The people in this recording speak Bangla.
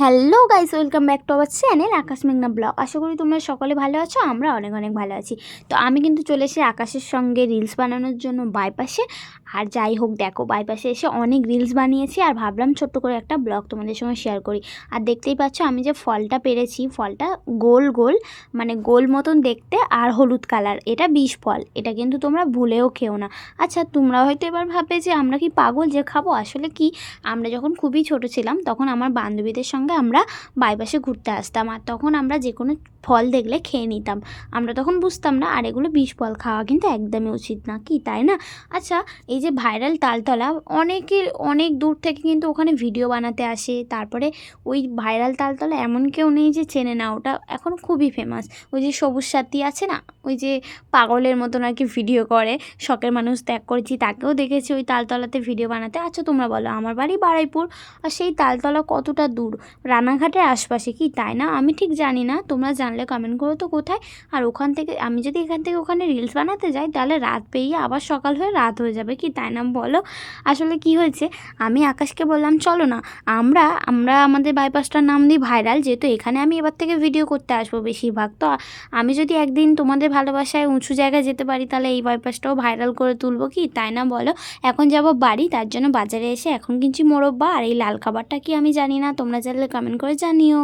Hello guys, welcome back to our channel Akash মেঘনা ব্লগ। আশা করি তোমরা সকলে ভালো আছো, আমরা অনেক অনেক ভালো আছি। তো আমি কিন্তু চলে এসেছি আকাশের সঙ্গে রিলস বানানোর জন্য বাইপাসে আর যাই হোক, দেখো বাইপাসে এসে অনেক রিলস বানিয়েছি আর ভাবলাম ছোট্ট করে একটা ব্লগ তোমাদের সঙ্গে শেয়ার করি। আর দেখতেই পাচ্ছ আমি যে ফলটা পেরেছি, ফলটা গোল গোল মানে গোল মতন দেখতে আর হলুদ কালার এটা বিষ ফল, এটা কিন্তু তোমরা ভুলেও খেও না। আচ্ছা তোমরা হয়তো এবার ভাববে যে আমরা কি পাগল যে খাব? আসলে কি? আমরা যখন খুবই ছোট ছিলাম, তখন আমার বান্ধবীদের সঙ্গে আমরা বাইপাসে ঘুরতে আসতাম। আর তখন আমরা যে কোনো ফল দেখলে খেয়ে নিতাম। আমরা তখন বুঝতাম না, আর এগুলো বিষ ফল খাওয়া কিন্তু একদমই উচিত না, কি তাই না? আচ্ছা এই যে ভাইরাল তালতলা অনেকে অনেক দূর থেকে কিন্তু ওখানে ভিডিও বানাতে আসে। তারপরে ওই ভাইরাল তালতলা এমন কেউ নেই যে চেনে না, ওটা এখন খুবই ফেমাস ওই যে সবুজ সাথী আছে না, ওই যে পাগলের মতন আর কি ভিডিও করে, শখের মানুষ ত্যাগ করেছি, তাকেও দেখেছি ওই তালতলাতে ভিডিও বানাতে। আচ্ছা তোমরা বলো, আমার বাড়ি বারাইপুর, আর সেই তালতলা কতটা দূর? রানাঘাটের আশপাশে, কি তাই না? আমি ঠিক জানি না, তোমরা জানলে কমেন্ট করো তো কোথায়? আর ওখান থেকে, আমি যদি এখান থেকে ওখানে রিলস বানাতে যাই, তাহলে রাত পেরিয়ে আবার সকাল হয়ে রাত হয়ে যাবে। কি তাই না বলো? আসলে কি হয়েছে? আমি আকাশকে বললাম, চলো না, আমরা আমরা আমাদের বাইপাসটার নাম দিই ভাইরাল যেহেতু এখানে আমি এবার থেকে ভিডিও করতে আসব বেশিরভাগ। তো আমি যদি একদিন তোমাদের ভালোবাসায় উঁচু জায়গায় যেতে পারি, তাহলে এই বাইপাসটাও ভাইরাল করে তুলবো। কি তাই না বলো? এখন যাব বাড়ি, তার জন্য বাজারে এসে এখন কিনছি মোরব্বা, আর এই লাল খাবারটা কি আমি জানি না, তোমরা চাইলে কমেন্ট করে জানিও।